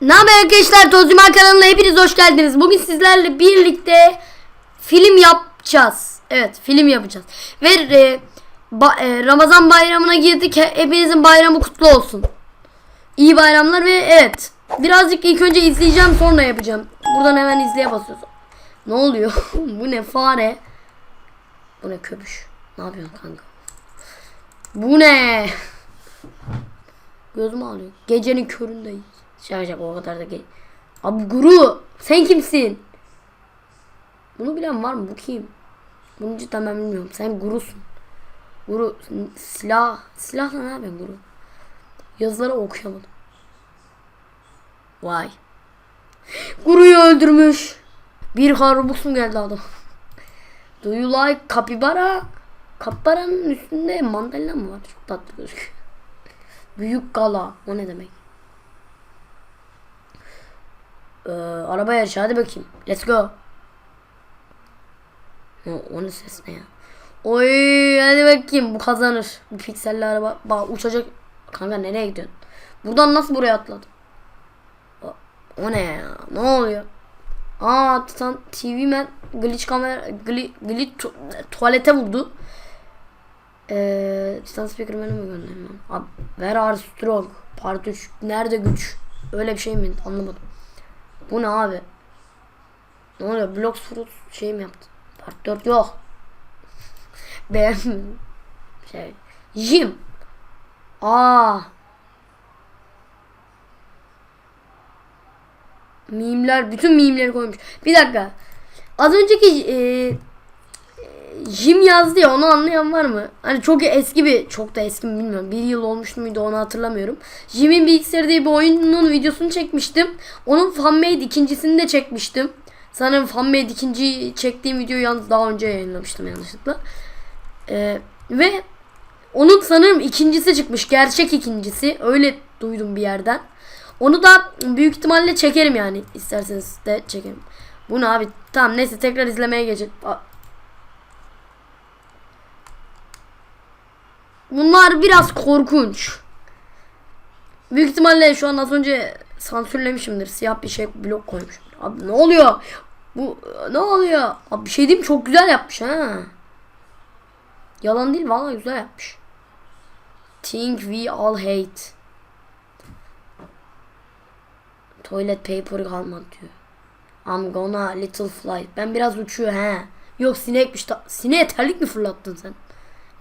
Ne haber arkadaşlar? Tozcuman kanalına hepiniz hoş geldiniz. Bugün sizlerle birlikte film yapacağız. Evet film yapacağız. Ve e, ba- e, Ramazan bayramına girdik. He- Hepinizin bayramı kutlu olsun. İyi bayramlar ve evet. Birazcık ilk önce izleyeceğim sonra yapacağım. Buradan hemen izleye basıyorsun. Ne oluyor? Bu ne fare? Bu ne köpüş? Ne yapıyorsun kanka? Bu ne? Gözüm ağrıyor. Gecenin köründeyiz. Şaka şaka o kadar da ge- Abi guru sen kimsin? Bunu bilen var mı? Bu kim? Bunu cidden ben bilmiyorum. Sen gurusun. Guru silah. Silahla ne yapıyorsun guru? Yazıları okuyamadım. Vay. Guruyu öldürmüş. Bir harbux mu geldi adam? Do you like kapibara? Kapibaranın üstünde mandalina mı var? Çok tatlı gözüküyor. Büyük gala. O ne demek? Ee, araba yarışı hadi bakayım. Let's go. O, onun ses ne ya? Oy hadi bakayım bu kazanır. Bu pikselli araba. Bak uçacak. Kanka nereye gidiyorsun? Buradan nasıl buraya atladın? O, ne ya? Ne oluyor? Aa Titan TV man glitch kamera glitch, glitch tu- tuvalete vurdu. Eee Titan Speakerman'ı mı göndermem? Abi Where are strong? Part 3 Nerede güç? Öyle bir şey mi? Anlamadım. Bu ne abi? Ne oluyor? Blocks Fruit şey mi yaptı? Part 4 yok. Beğenmedim. Şey. Jim. Aa. Mimler, bütün mimleri koymuş. Bir dakika. Az önceki e, Jim yazdı ya onu anlayan var mı? Hani çok eski bir, çok da eski mi bilmiyorum. Bir yıl olmuş muydu onu hatırlamıyorum. Jim'in bilgisayarı diye bir oyunun videosunu çekmiştim. Onun fanmade ikincisini de çekmiştim. Sanırım fanmade ikinci çektiğim videoyu yalnız daha önce yayınlamıştım yanlışlıkla. Ee, ve onun sanırım ikincisi çıkmış. Gerçek ikincisi. Öyle duydum bir yerden. Onu da büyük ihtimalle çekerim yani. isterseniz de çekerim. Bu abi? Tamam neyse tekrar izlemeye geçelim. Bunlar biraz korkunç. Büyük ihtimalle şu an az önce sansürlemişimdir. Siyah bir şey blok koymuşum. Abi ne oluyor? Bu ne oluyor? Abi bir şey diyeyim çok güzel yapmış ha. Yalan değil vallahi güzel yapmış. Think we all hate. Toilet paper kalmadı diyor. I'm gonna little fly. Ben biraz uçuyor he. Yok sinekmiş. Ta- Sineğe terlik mi fırlattın sen?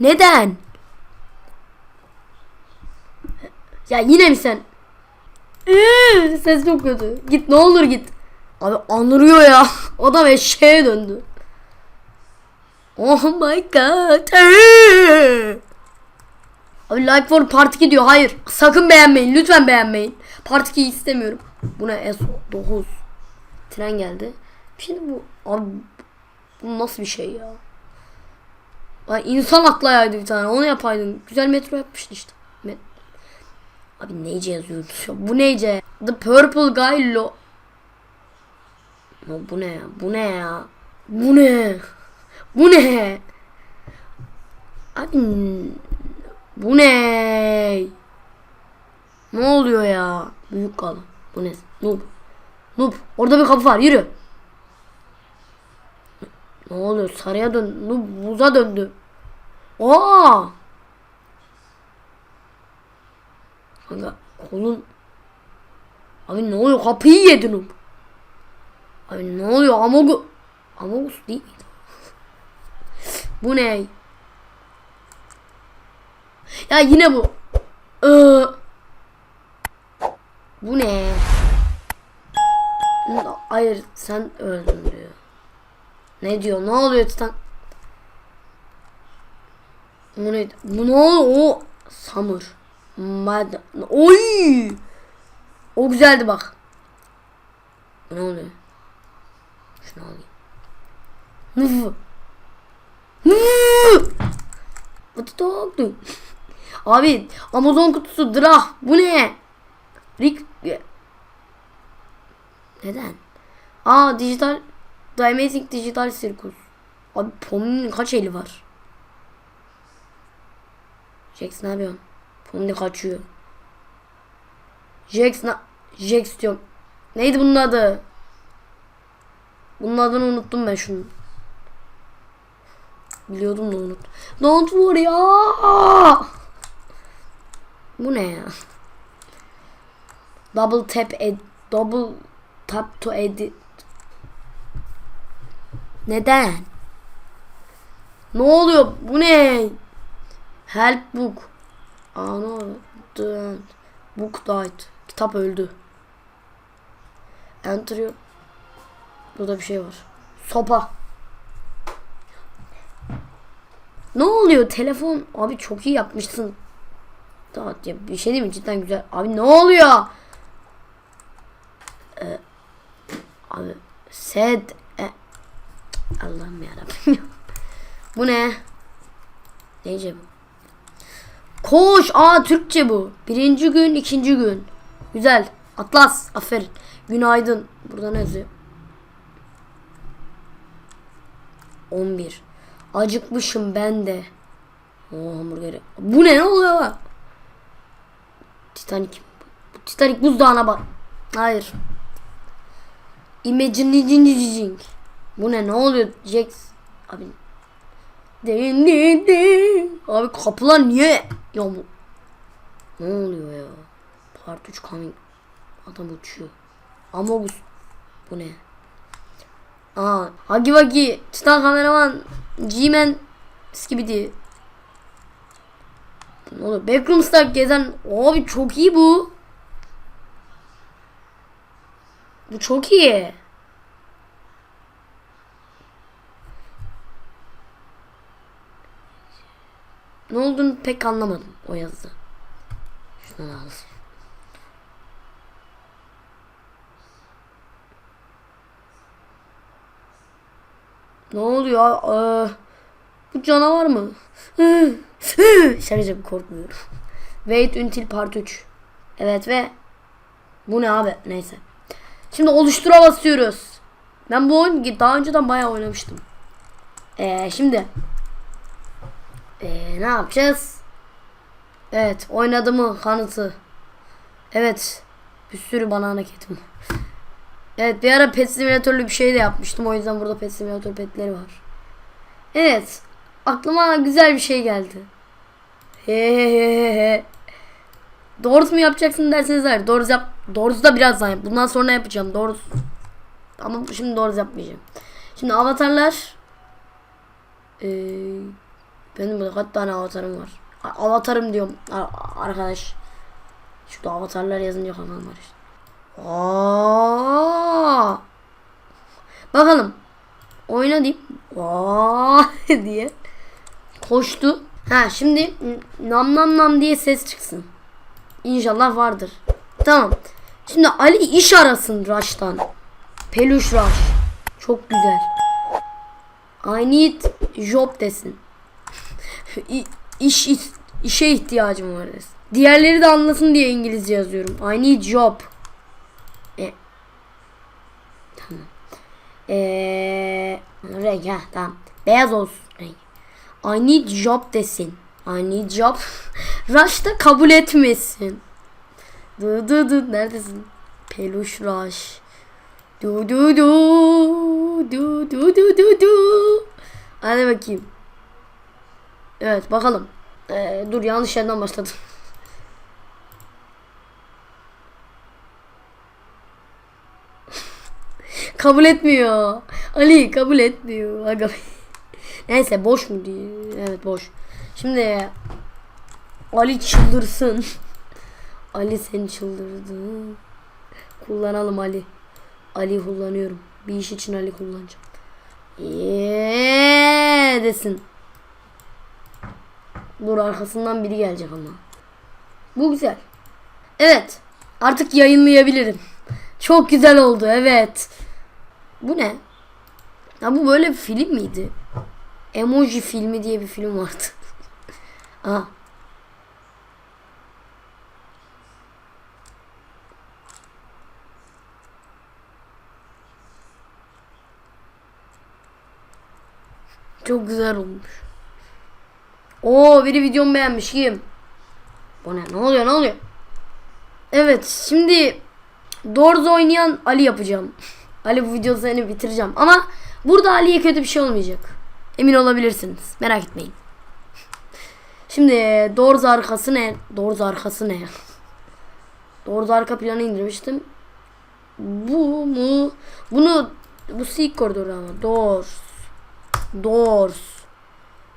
Neden? Ya yine mi sen? Iıı, Ses çok kötü. Git ne olur git. Abi anırıyor ya. Adam eşeğe döndü. Oh my god. Abi like for part 2 diyor. Hayır. Sakın beğenmeyin. Lütfen beğenmeyin. Part 2'yi istemiyorum. Buna S9. Tren geldi. Şimdi bu abi bu nasıl bir şey ya? Ay insan atlayaydı bir tane. Onu yapaydın. Güzel metro yapmıştın işte. Met Abi neyce yazıyoruz ya? Bu neyce? The Purple Guy lo... Bu ne ya? Bu ne ya? Bu ne? Bu ne? Abi bu ne? Ne oluyor ya? Büyük kalı. Bu ne? Noob. Noob. Orada bir kapı var. Yürü. Ne oluyor? Sarıya dön. Noob buza döndü. Aa! Kanka kolun Abi ne oluyor? Kapıyı yedin Noob. Abi ne oluyor? Amogu Amogus değil bu ne? Ya yine bu. Ee, bu ne? Hayır sen öldün diyor. Ne diyor? Ne oluyor Titan? Bu ne? Bu ne oluyor? O Summer. Mad. Oy! O güzeldi bak. Ne oluyor? Şunu alayım. Vıv. What the dog do? Abi Amazon kutusu Drah bu ne? Rick neden? Aa dijital The Amazing Digital Circus. Abi Pomni'nin kaç eli var? Jax ne yapıyorsun? Pomni kaçıyor. Jax ne? Jax diyorum. Neydi bunun adı? Bunun adını unuttum ben şunu. Biliyordum da unut. Don't worry ya. Bu ne ya? Double tap ed double tap to edit. Neden? Ne oluyor? Bu ne? Help book. The book died. Kitap öldü. Enter Burada bir şey var. Sopa. Ne oluyor? Telefon. Abi çok iyi yapmışsın. Daha ya bir şey değil mi? Cidden güzel. Abi ne oluyor? Ee, abi said e, Allah'ım yarabbim. bu ne? Neyce bu? Koş. Aa Türkçe bu. Birinci gün, ikinci gün. Güzel. Atlas. Aferin. Günaydın. Burada ne yazıyor? 11. Acıkmışım ben de. Oo hamburgeri. Bu ne ne oluyor? Titanic. Bu Titanic buzdağına bak. Hayır. Imagining. Bu ne ne oluyor? Jax. Abi. Abi kapılar niye? Ya bu. Ne oluyor ya? Part 3 coming. Adam uçuyor. Amogus. Bu ne? Aa, Hagi Wagi, Titan kameraman, G-Man, Skibidi. Ne oluyor? Backrooms'ta gezen, abi çok iyi bu. Bu çok iyi. Ne olduğunu pek anlamadım o yazıda. Şunu alalım. Ne oluyor? Ee, bu canavar mı? Şaka korkmuyorum. Wait until part 3. Evet ve bu ne abi? Neyse. Şimdi oluştura basıyoruz. Ben bu oyunu daha önceden bayağı oynamıştım. Ee, şimdi ee, ne yapacağız? Evet, oynadığımı kanıtı. Evet, bir sürü bana hareketim. Evet, bir ara pet simülatörlü bir şey de yapmıştım. O yüzden burada pet simülatör petleri var. Evet, aklıma güzel bir şey geldi. Hehehehe. Doğrusu mu yapacaksın derseniz hayır. Doğrusu yap. Doğrusu da birazdan yap. Bundan sonra yapacağım. Doğrusu. Ama şimdi doğrusu yapmayacağım. Şimdi avatarlar. Ee, benim burada kaç tane avatarım var. Avatarım diyorum ar- arkadaş. Şurada avatarlar yazınca kafam var işte. Aa! Bakalım. Oyna diyeyim. Aa diye. Koştu. Ha şimdi nam nam nam diye ses çıksın. İnşallah vardır. Tamam. Şimdi Ali iş arasın Rush'tan. Peluş Rush. Çok güzel. I need job desin. İş, iş işe ihtiyacım var. Diğerleri de anlasın diye İngilizce yazıyorum. I need job. E. Tamam. Eee renk ha tamam. Beyaz olsun renk. I need job desin. I need job. Rush da kabul etmesin. Du du du neredesin? Peluş Rush. Du du du du du du du du. Hadi bakayım. Evet bakalım. Ee, dur yanlış yerden başladım. kabul etmiyor. Ali kabul etmiyor. Aga. Neyse boş mu diye. Evet boş. Şimdi Ali çıldırsın. Ali sen çıldırdın. Kullanalım Ali. Ali kullanıyorum. Bir iş için Ali kullanacağım. Yeee desin. Dur arkasından biri gelecek ama. Bu güzel. Evet. Artık yayınlayabilirim. Çok güzel oldu evet. Bu ne? Ya bu böyle bir film miydi? Emoji filmi diye bir film vardı. Aha. Çok güzel olmuş. Oo biri videomu beğenmiş kim? Bu ne? Ne oluyor? Ne oluyor? Evet şimdi Doors oynayan Ali yapacağım. Ali bu videosunu bitireceğim. Ama burada Ali'ye kötü bir şey olmayacak. Emin olabilirsiniz. Merak etmeyin. Şimdi Doors arkası ne? Doors arkası ne? Doors arka planı indirmiştim. Bu mu? Bunu bu silk koridoru ama. Doors. Doors.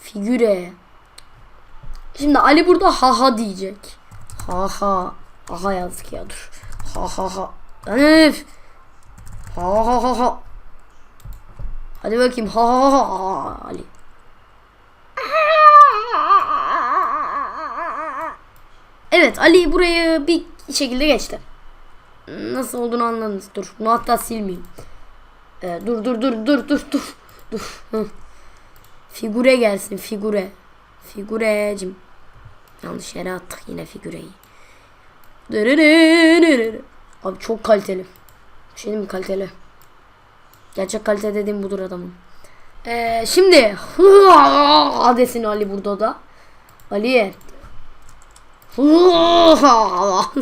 Figüre. Şimdi Ali burada ha ha diyecek. Ha ha. Aha yazdık ya dur. Ha ha ha. Öf. Ha ha ha ha. Hadi bakayım. Ha ha ha ha. Ali. Evet Ali burayı bir şekilde geçti. Nasıl olduğunu anladınız. Dur. Bunu hatta silmeyeyim. Ee, dur dur dur dur dur dur. Dur. Hı. Figüre gelsin figüre. Figürecim. Yanlış yere attık yine. Dırırırırırı. Abi çok kaliteli. Şey mi kaliteli. Gerçek kalite dediğim budur adamın. Ee, şimdi desin Ali burada da. Ali.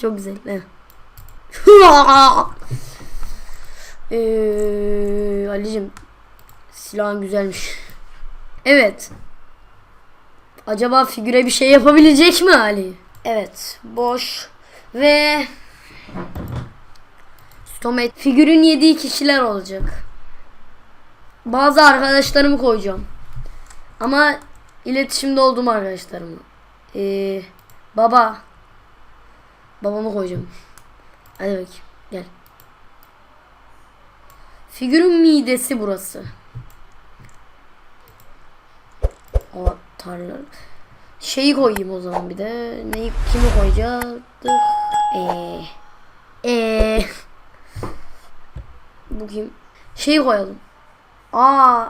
çok güzel. Ee, Ali'cim silahın güzelmiş. Evet. Acaba figüre bir şey yapabilecek mi Ali? Evet. Boş. Ve Stomet figürün yediği kişiler olacak. Bazı arkadaşlarımı koyacağım. Ama iletişimde olduğum arkadaşlarımı. Ee, baba. Babamı koyacağım. Hadi bakayım. Gel. Figürün midesi burası. O tarla. Şeyi koyayım o zaman bir de. Neyi kimi koyacaktık? Eee. Eee. Bu kim? Şeyi koyalım. Aa.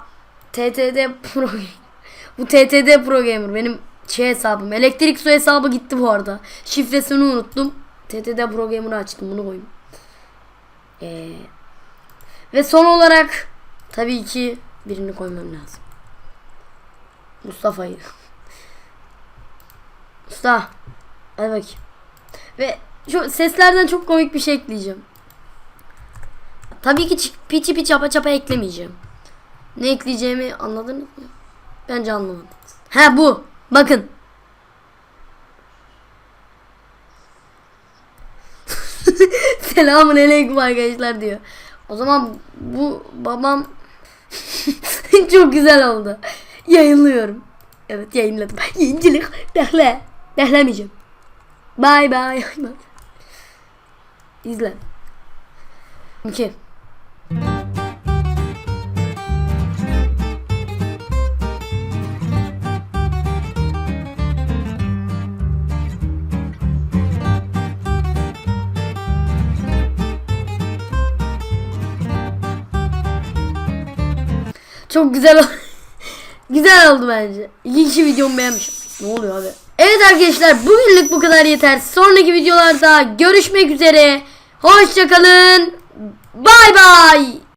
TTD Pro. bu TTD Pro Gamer benim şey hesabım. Elektrik su hesabı gitti bu arada. Şifresini unuttum. TTD Pro Gamer'ı açtım. Bunu koyayım. Ee, ve son olarak tabii ki birini koymam lazım. Mustafa'yı. Mustafa. Hadi bakayım. Ve şu seslerden çok komik bir şey ekleyeceğim. Tabii ki çi- piçi piç çapa çapa eklemeyeceğim. Ne ekleyeceğimi anladınız mı? Bence anlamadınız. Ha bu. Bakın. Selamun aleyküm arkadaşlar diyor. O zaman bu babam çok güzel oldu. Yayınlıyorum. Evet yayınladım. Yayıncılık. Dehle. Dehlemeyeceğim. Bye. bye. İzle. 2 Çok güzel oldu. Güzel oldu bence. İkinci videomu beğenmişim. Ne oluyor abi? Evet arkadaşlar bugünlük bu kadar yeter. Sonraki videolarda görüşmek üzere. Hoşçakalın. Bay bay.